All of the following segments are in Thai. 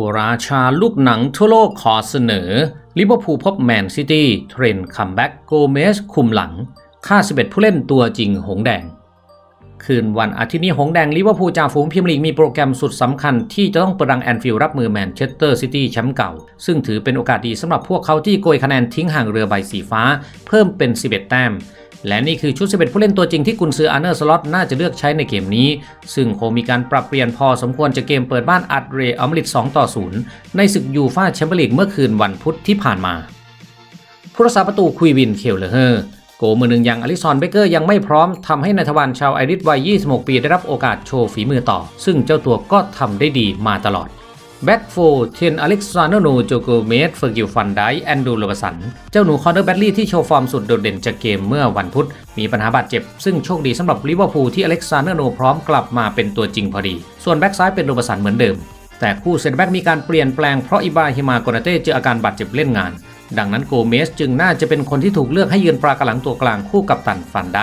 ผู้ราชาลูกหนังทั่วโลกขอเสนอ ลิเวอร์พูลพบแมนซิตี้เทรนด์คัมแบ็กโกเมสคุมหลัง ค่า 11 ผู้เล่นตัวจริงหงแดง คืนวันอาทิตย์นี้หงแดงลิเวอร์พูลจ่าฝูงพรีเมียร์ลีกมีโปรแกรมสุดสำคัญที่จะต้องประดังแอนฟิลด์รับมือแมนเชสเตอร์ซิตี้แชมป์เก่า ซึ่งถือเป็นโอกาสดีสำหรับพวกเขาที่โกยคะแนนทิ้งห่างเรือใบสีฟ้า เพิ่มเป็น 11 แต้ม และนี่คือชุด 11 ผู้เล่นตัวจริงที่กุนซืออาร์เนอร์สล็อตน่าจะเลือกใช้ในเกมนี้ ซึ่งคงมีการปรับเปลี่ยนพอสมควรจากเกมเปิดบ้านอัดเรอัมริด2ต่อ 0 ในศึกยูฟ่าแชมเปี้ยนลีกเมื่อคืนวันพุธที่ผ่านมาผู้รักษาประตูคุยวินเคลเลอร์โกมือหนึ่งอย่างอลิซอนเบเกอร์ยังไม่พร้อมทำให้นายทวารชาวไอริสวัย 26 ปีได้รับโอกาสโชว์ฝีมือต่อ ซึ่งเจ้าตัวก็ทำได้ดีมาตลอด แบ็กโฟเทนอเล็กซานโนโจโกเมสเฟอร์กิลฟันไดแอนดูโลบสัน เจ้าหนูคอนเนอร์แบดลี่ที่โชว์ฟอร์มสุดโดดเด่นจากเกมเมื่อวันพุธ มีปัญหาบาดเจ็บ ซึ่งโชคดีสำหรับลิเวอร์พูลที่อเล็กซานโนพร้อมกลับมาเป็นตัวจริงพอดี ส่วนแบ็กซ้ายเป็นโลบสันเหมือนเดิม แต่คู่เซนแบ็กมีการเปลี่ยนแปลงเพราะอิบราฮิมาโกนาเต้เจออาการบาดเจ็บเล่นงาน ดังนั้นโกเมสจึงน่าจะเป็นคนที่ถูกเลือกให้ยืนปรากหลังตัวกลางคู่กับตันฟันได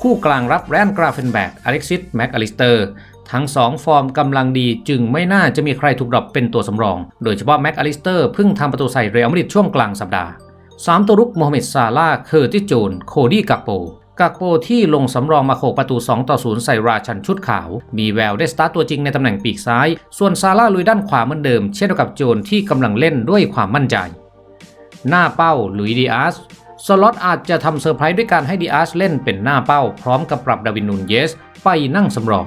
คู่กลางรับแรนกราเฟนแบกอเล็กซิสแม็กอลิสเตอร์ ทั้ง 2 ฟอร์มกำลังดีจึงไม่น่าจะมีใครถูกดรอปเป็นตัวสำรอง โดยเฉพาะแม็กอลิสเตอร์เพิ่งทำประตูใส่เรอัลมาดริดช่วงกลางสัปดาห์3ตัวรุกโมฮัมเหม็ดซาลาห์เคอร์ติสโจน โคดี้กักโปกักโปที่ลงสำรองมาโขกประตู 2 ต่อ 0 ใส่ราชันชุดขาว มีแววได้สตาร์ตตัวจริงในตำแหน่งปีกซ้าย ส่วนซาลาห์ลุยด้านขวาเหมือนเดิม เช่นเดียวกับโจนที่กำลังเล่นด้วยความมั่นใจ หน้าเป้าลุยดิอาสสล็อตอาจจะทำเซอร์ไพรส์ด้วยการให้ดิอาสเล่นเป็นหน้าเป้า พร้อมกับปรับดาวินนูนเยส ไปนั่งสำรอง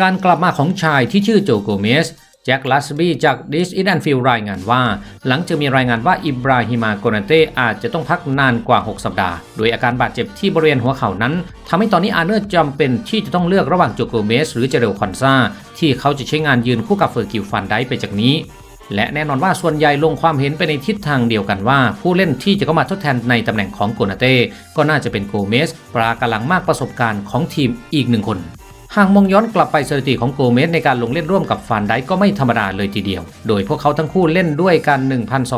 การกลับมาของชายที่ชื่อโจโกเมสแจ็คลัสบี้จากดิสอินแอนฟิลรายงานว่า หลังจากมีรายงานว่าอิบราฮิมาโกนาเต้อาจจะต้องพักนานกว่า 6 สัปดาห์ โดยอาการบาดเจ็บที่บริเวณหัวเข่านั้นทำให้ตอนนี้อาเนอร์จำเป็นที่จะต้องเลือกระหว่างโจโกเมสหรือเจเรลคอนซาที่เขาจะใช้งานยืนคู่กับเฟอร์กิลฟันได้ไปจากนี้ และแน่นอนว่าส่วนใหญ่ลงความเห็นไปในทิศทางเดียวกันว่า ผู้เล่นที่จะเข้ามาทดแทนในตำแหน่งของโกนาเต้ก็น่าจะเป็นโกเมสปรากำลังมากประสบการณ์ของทีมอีกหนึ่งคน หากมองย้อนกลับไปสถิติของโกเมสในการลงเล่นร่วมกับฟานไดก็ไม่ธรรมดาเลยทีเดียว โดยพวกเขาทั้งคู่เล่นด้วยกัน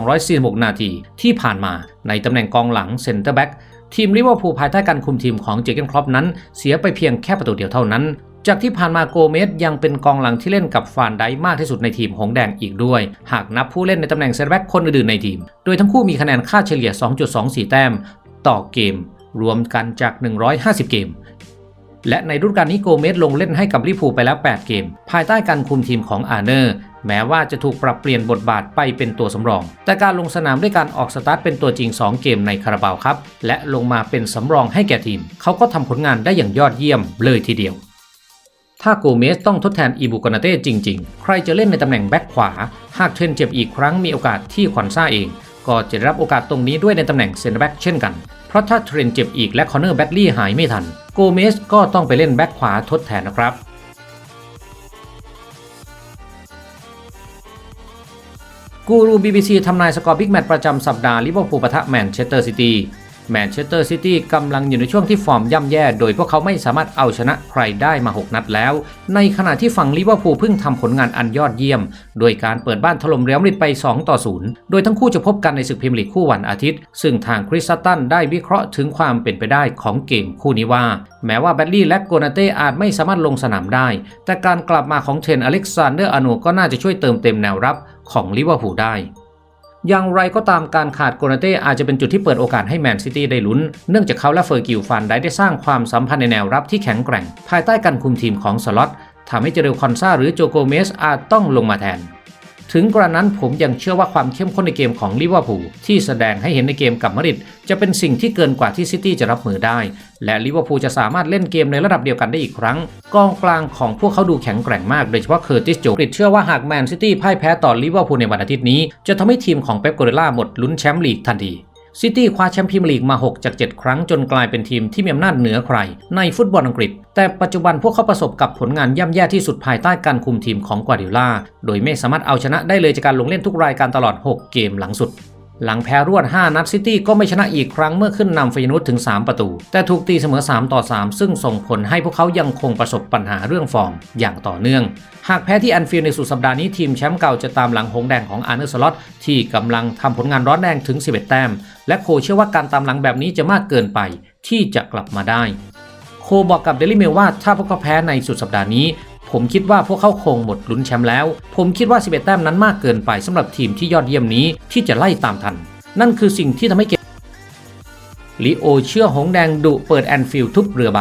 1,246 นาทีที่ผ่านมาในตำแหน่งกองหลังเซนเตอร์แบ็กทีมลิเวอร์พูลภายใต้การคุมทีมของเจเกนครอปนั้น เสียไปเพียงแค่ประตูเดียวเท่านั้น จากที่ผ่านมาโกเมสยังเป็นกองหลังที่เล่นกับฟานไดมากที่สุดในทีมหงแดงอีกด้วย หากนับผู้เล่นในตำแหน่งเซนเตอร์แบ็กคนอื่นๆในทีม โดยทั้งคู่มีคะแนนค่าเฉลี่ย 2.24 แต้ม ต่อเกม รวมกันจาก 150 เกม และในฤดูกาลนี้โกเมสลงเล่นให้กับลิพูไปแล้ว 8 เกม ภายใต้การคุมทีมของอาร์เนอร์ แม้ว่าจะถูกปรับเปลี่ยนบทบาทไปเป็นตัวสำรอง แต่การลงสนามด้วยการออกสตาร์ทเป็นตัวจริง 2 เกมในคาราบาวครับ และลงมาเป็นสำรองให้แก่ทีม เขาก็ทำผลงานได้อย่างยอดเยี่ยมเลยทีเดียวถ้าโกเมสต้องทดแทนอีบุกนาเต้จริง ๆ ใครจะเล่นในตำแหน่งแบ็คขวา หากเทรนเจ็บอีกครั้งมีโอกาสที่ขวัญซ่าเอง ก็จะได้รับโอกาสตรงนี้ด้วยในตำแหน่งเซนเตอร์แบ็กเช่นกัน เพราะถ้าเทรนเจ็บอีกและคอนเนอร์แบดลี่หายไม่ทัน โกเมสก็ต้องไปเล่นแบ็คขวาทดแทนนะครับกูรู BBC ทำนายสกอร์บิ๊กแมตช์ประจำสัปดาห์ลิเวอร์พูลปะทะแมนเชสเตอร์ซิตี้ แมนเชสเตอร์ซิตี้กำลังอยู่ในช่วงที่ฟอร์มย่ำแย่ โดยพวกเขาไม่สามารถเอาชนะใครได้มา 6 นัดแล้ว ในขณะที่ฝั่งลิเวอร์พูลเพิ่งทำผลงานอันยอดเยี่ยม โดยการเปิดบ้านถล่มเรอัลมาดริดไป 2 ต่อ 0 โดยทั้งคู่จะพบกันในศึกพรีเมียร์ลีกคู่วันอาทิตย์ ซึ่งทางคริสตันได้วิเคราะห์ถึงความเป็นไปได้ของเกมคู่นี้ว่า แม้ว่าแบดลี่และโกนาเต้อาจไม่สามารถลงสนามได้ แต่การกลับมาของเทรนอเล็กซานเดอร์อโนก็น่าจะช่วยเติมเต็มแนวรับของลิเวอร์พูลได้ อย่างไรก็ตามการขาดโกนาเต้อาจจะเป็นจุดที่เปิดโอกาสให้แมนซิตี้ได้ลุ้น เนื่องจากเขาและเฟอร์กิลฟันได้ได้สร้างความสัมพันธ์ในแนวรับที่แข็งแกร่ง ภายใต้การคุมทีมของสล็อตทำให้เจเรลคอนซาหรือโจโกเมสอาจต้องลงมาแทน ถึงกระนั้นผมยังเชื่อว่าความเข้มข้นในเกมของลิเวอร์พูลที่แสดงให้เห็นในเกมกับมาริดจะเป็นสิ่งที่เกินกว่าที่ซิตี้จะรับมือได้ และลิเวอร์พูลจะสามารถเล่นเกมในระดับเดียวกันได้อีกครั้ง กองกลางของพวกเขาดูแข็งแกร่งมาก โดยเฉพาะเคอร์ติสโจกริดเชื่อว่าหากแมนซิตี้พ่ายแพ้ต่อลิเวอร์พูลในวันอาทิตย์นี้ จะทำให้ทีมของเป๊ปโกเรล่าหมดลุ้นแชมป์ลีกทันที ซิตี้คว้าแชมป์พรีเมียร์ลีกมา 6 จาก 7 ครั้งจนกลายเป็นทีมที่มีอำนาจเหนือใคร ในฟุตบอลอังกฤษ แต่ปัจจุบันพวกเขาประสบกับผลงานย่ำแย่ที่สุดภายใต้การคุมทีมของกวาดิล่า โดยไม่สามารถเอาชนะได้เลยจากการลงเล่นทุกรายการตลอด 6 เกมหลังสุด หลังแพ้รวด 5 นัดซิตี้ก็ไม่ชนะอีกครั้งเมื่อขึ้นนำฟยนูสถึง 3 ประตู แต่ถูกตีเสมอ 3 ต่อ 3 ซึ่งส่งผลให้พวกเขายังคงประสบปัญหาเรื่องฟอร์มอย่างต่อเนื่อง หากแพ้ที่แอนฟิลด์ในสุดสัปดาห์นี้ทีมแชมป์เก่าจะตามหลังหงแดงของอาร์เนอร์สล็อตที่กำลังทำผลงานร้อนแรงถึง 11 แต้ม และโคเชื่อว่าการตามหลังแบบนี้จะมากเกินไปที่จะกลับมาได้ โคโคบอกกับเดลิเมลว่าถ้าพวกเขาแพ้ในสุดสัปดาห์นี้ ผมคิดว่าพวกเขาคงหมดลุ้นแชมป์แล้ว ผมคิดว่า 11 แต้มนั้นมากเกินไปสำหรับทีมที่ยอดเยี่ยมนี้ที่จะไล่ตามทัน นั่นคือสิ่งที่ทำให้เกมลิโอเชื่อหงแดงดุเปิดแอนฟิลด์ทุบเรือใบ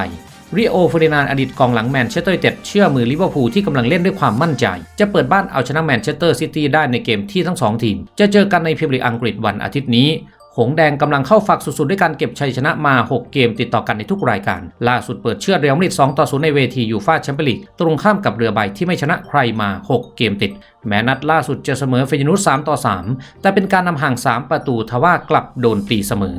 ริโอเฟอร์ดินานอดีตกองหลังแมนเชสเตอร์ยูไนเต็ดเชื่อมือลิเวอร์พูลที่กำลังเล่นด้วยความมั่นใจ จะเปิดบ้านเอาชนะแมนเชสเตอร์ซิตี้ได้ในเกมที่ทั้งสองทีม จะเจอกันในพรีเมียร์ลีกอังกฤษวันอาทิตย์นี้ หงแดงกำลังเข้าฝักสุดๆ ด้วยการเก็บชัยชนะมา 6 เกมติดต่อกันในทุกรายการ ล่าสุดเปิดเชือดเรอัลมาดริด2ต่อ0ในเวทียูฟ่าแชมเปี้ยนลีกตรงข้ามกับเรือใบที่ไม่ชนะใครมา 6 เกมติด แม้นัดล่าสุดจะเสมอเฟยนุส3ต่อ3แต่เป็นการนำห่าง 3 ประตูทว่ากลับโดนตีเสมอ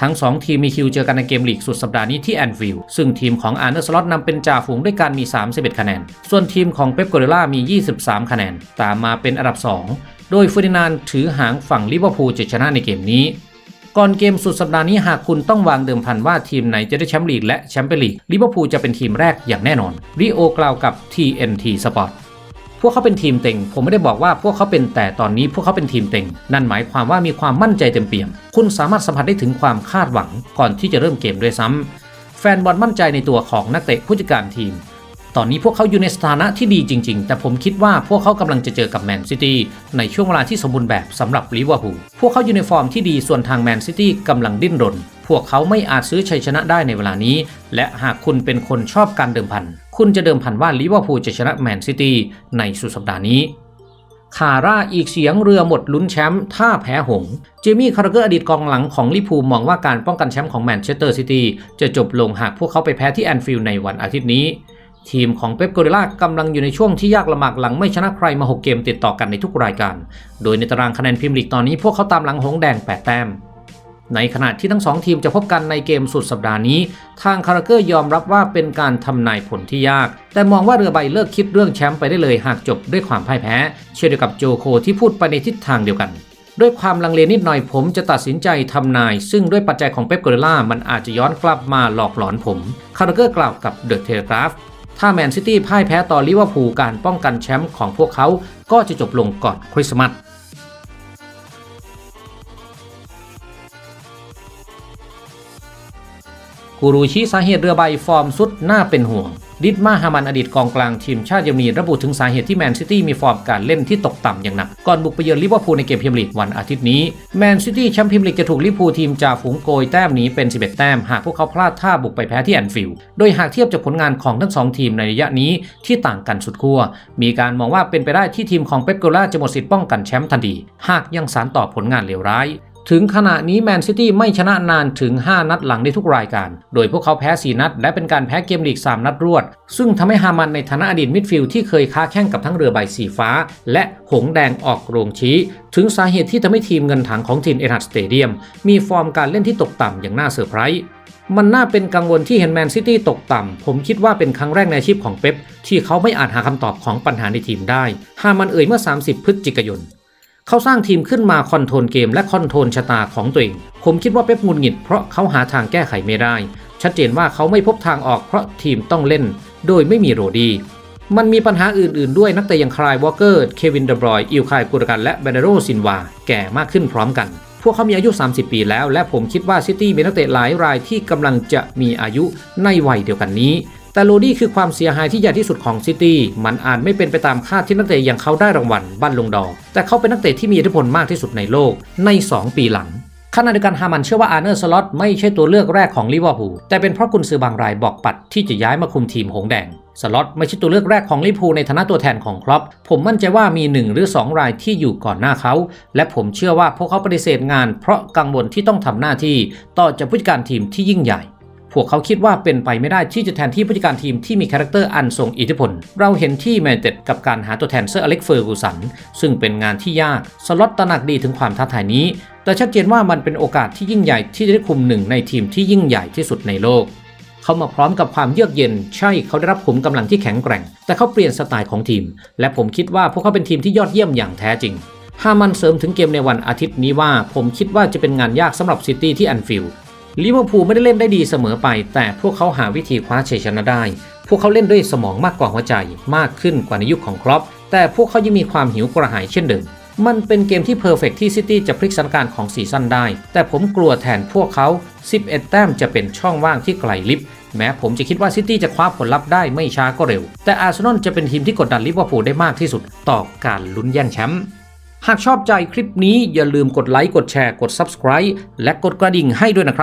ทั้ง 2 ทีมมีคิวเจอกันในเกมลีกสุดสัปดาห์นี้ที่แอนฟิลด์ซึ่งทีมของอาร์เนอร์สล็อตนำเป็นจ่าฝูงด้วยการมี 31 คะแนน ส่วนทีมของเป๊ปโกเดล่ามี 23 คะแนน ตามมาเป็นอันดับ 2 โดยเฟอร์ดินานถือหางฝั่งลิเวอร์พูลจะชนะในเกมนี้ก่อนเกมสุดสัปดาห์นี้หากคุณต้องวางเดิมพันว่าทีมไหนจะได้แชมป์ลีกและแชมเปี้ยนลีกลิเวอร์พูลจะเป็นทีมแรกอย่างแน่นอนริโอกล่าวกับ TNT Sport พวกเขาเป็นทีมเต็ง ผมไม่ได้บอกว่าพวกเขาเป็นแต่ตอนนี้พวกเขาเป็นทีมเต็ง นั่นหมายความว่ามีความมั่นใจเต็มเปี่ยม คุณสามารถสัมผัสได้ถึงความคาดหวังก่อนที่จะเริ่มเกมด้วยซ้ำแฟนบอลมั่นใจในตัวของนักเตะผู้จัดการทีม ตอนนี้พวกเขาอยู่ในสถานะที่ดีจริง ๆ แต่ผมคิดว่าพวกเขากำลังจะเจอกับแมนซิตี้ในช่วงเวลาที่สมบูรณ์แบบสำหรับลิเวอร์พูลพวกเขาอยู่ในฟอร์มที่ดีส่วนทางแมนซิตี้กำลังดิ้นรน พวกเขาไม่อาจซื้อชัยชนะได้ในเวลานี้ และหากคุณเป็นคนชอบการเดิมพัน คุณจะเดิมพันว่าลิเวอร์พูลจะชนะแมนซิตี้ในสุดสัปดาห์นี้คาร่าอีกเสียงเรือหมดลุ้นแชมป์ถ้าแพ้หงส์เจมี่คาร์เกอร์อดีตกองหลังของลิพูมองว่าการป้องกันแชมป์ของแมนเชสเตอร์ซิตี้จะจบลงหากพวกเขาไปแพ้ที่แอนฟิลด์ในวันอาทิตย์นี้ ทีมของเป๊ปโกเดล่ากำลังอยู่ในช่วงที่ยากลำบากหลังไม่ชนะใครมา 6 เกมติดต่อกันในทุกรายการ โดยในตารางคะแนนพรีมลีกตอนนี้พวกเขาตามหลังหงแดง 8 แต้ม ในขณะที่ทั้งสองทีมจะพบกันในเกมสุดสัปดาห์นี้ ทางคาราเกอร์ยอมรับว่าเป็นการทำนายผลที่ยาก แต่มองว่าเรือใบเลิกคิดเรื่องแชมป์ไปได้เลยหากจบด้วยความพ่ายแพ้ เช่นเดียวกับโจโคที่พูดไปในทิศทางเดียวกันด้วยความลังเลนิดหน่อยผมจะตัดสินใจทำนาย ซึ่งด้วยปัจจัยของเป๊ปโกเดล่ามันอาจจะย้อนกลับมาหลอกหลอนผมคาราเกอร์กล่าวกับเดอะเทเลกราฟ ถ้าแมนซิตี้พ่ายแพ้ต่อลิเวอร์พูลการป้องกันแชมป์ของพวกเขาก็จะจบลงก่อนคริสต์มาสกูรูชี้สาเหตุเรือใบฟอร์มสุดน่าเป็นห่วง ดิดมาฮามันอดีตกองกลางทีมชาติเยอรมนีระบุถึงสาเหตุที่แมนซิตี้มีฟอร์มการเล่นที่ตกต่ำอย่างหนัก ก่อนบุกไปเยือนลิเวอร์พูลในเกมพรีเมียร์ลีกวันอาทิตย์นี้แมนซิตี้แชมป์พรีเมียร์ลีกจะถูกลิเวอร์พูลทีมจ่าฝูงโกยแต้มหนี้เป็น 11 แต้ม หากพวกเขาพลาดท่าบุกไปแพ้ที่แอนฟิลด์โดยหากเทียบจากผลงานของทั้งสองทีมในระยะนี้ที่ต่างกันสุดขั้วมีการมองว่าเป็นไปได้ที่ทีมของเป๊ปโกลาจะหมดสิทธิ์ป้องกันแชมป์ทันทีหากยังสานต่อผลงานเลวร้าย ถึงขณะนี้แมนซิตี้ไม่ชนะนานถึง 5 นัดหลังในทุกรายการ โดยพวกเขาแพ้ 4 นัด และเป็นการแพ้เกมลีก 3 นัดรวด ซึ่งทำให้ฮามันในฐานะอดีตมิดฟิลด์ที่เคยค้าแข่งกับทั้งเรือใบสีฟ้า และหงแดงออกโรงชี้ ถึงสาเหตุที่ทำให้ทีมเงินถังของทีมเอทัดสเตเดียม มีฟอร์มการเล่นที่ตกต่ำอย่างน่าเซอร์ไพรส์มันน่าเป็นกังวลที่เห็นแมนซิตี้ตกต่ำ ผมคิดว่าเป็นครั้งแรกในอาชีพของเป๊ปที่เขาไม่อาจหาคำตอบของปัญหาในทีมได้ฮามันเอ่ยเมื่อ 30 พฤศจิกายน เขาสร้างทีมขึ้นมาคอนโทรลเกมและคอนโทรลชะตาของตัวเอง ผมคิดว่าเป๊ปงุดหงิดเพราะเขาหาทางแก้ไขไม่ได้ ชัดเจนว่าเขาไม่พบทางออกเพราะทีมต้องเล่น โดยไม่มีโรดี มันมีปัญหาอื่นๆ ด้วยนักเตะอย่างคลายวอลเกอร์ เควินเดบรอย อิลคายกุรกัน และเบเนโรซินวา แก่มากขึ้นพร้อมกัน พวกเขามีอายุ 30 ปีแล้ว และผมคิดว่าซิตี้มีนักเตะหลายรายที่กำลังจะมีอายุในวัยเดียวกันนี้ แต่โรดี้คือความเสียหายที่ใหญ่ที่สุดของซิตี้ มันอาจไม่เป็นไปตามคาดที่นักเตะอย่างเขาได้รางวัลบัลลงดอร์แต่เขาเป็นนักเตะที่มีอิทธิพลมากที่สุดในโลกใน 2 ปีหลังขณะเดียวกันฮามันเชื่อว่าอาร์เนอร์สล็อตไม่ใช่ตัวเลือกแรกของลิเวอร์พูลแต่เป็นเพราะกุนซือบางรายบอกปัดที่จะย้ายมาคุมทีมหงแดงสล็อตไม่ใช่ตัวเลือกแรกของลิเวอร์พูลในฐานะตัวแทนของครอปผมมั่นใจว่ามี 1 หรือ 2 รายที่อยู่ก่อนหน้าเขา และผมเชื่อว่าพวกเขาปฏิเสธงาน เพราะกังวลที่ต้องทำหน้าที่ต่อจากผู้จัดการทีมที่ยิ่งใหญ่ พวกเขาคิดว่าเป็นไปไม่ได้ที่จะแทนที่ผู้จัดการทีมที่มีคาแรคเตอร์อันทรงอิทธิพล เราเห็นที่แมนเต็ดกับการหาตัวแทนเซอร์อเล็กเฟอร์กูสัน ซึ่งเป็นงานที่ยาก สล็อตตระหนักดีถึงความท้าทายนี้ แต่ชัดเจนว่ามันเป็นโอกาสที่ยิ่งใหญ่ที่จะได้คุมหนึ่งในทีมที่ยิ่งใหญ่ที่สุดในโลกเขามาพร้อมกับความเยือกเย็น ใช่เขาได้รับขุมกำลังที่แข็งแกร่ง แต่เขาเปลี่ยนสไตล์ของทีม และผมคิดว่าพวกเขาเป็นทีมที่ยอดเยี่ยมอย่างแท้จริงฮามันเสริมถึงเกมในวันอาทิตย์นี้ว่า ผมคิดว่าจะเป็นงานยากสำหรับซิตี้ที่แอนฟิลด์ ลิเวอร์พูลไม่ได้เล่นได้ดีเสมอไป แต่พวกเขาหาวิธีคว้าชัยชนะได้ พวกเขาเล่นด้วยสมองมากกว่าหัวใจมากขึ้นกว่าในยุคของครอปแต่พวกเขายังมีความหิวกระหายเช่นเดิมมันเป็นเกมที่เพอร์เฟกที่ซิตี้จะพลิกสถานการณ์ของซีซั่นได้ แต่ผมกลัวแทนพวกเขา 11 แต้มจะเป็นช่องว่างที่ไกลลิฟแม้ผมจะคิดว่าซิตี้จะคว้าผลลัพธ์ได้ไม่ช้าก็เร็ว แต่อาร์เซนอลจะเป็นทีมที่กดดันลิเวอร์พูลได้มากที่สุด ต่อการลุ้นแย่งแชมป์หากชอบใจคลิปนี้อย่าลืมกดไลค์กดแชร์กด Subscribe และกดกระดิ่งให้ด้วยนะครับ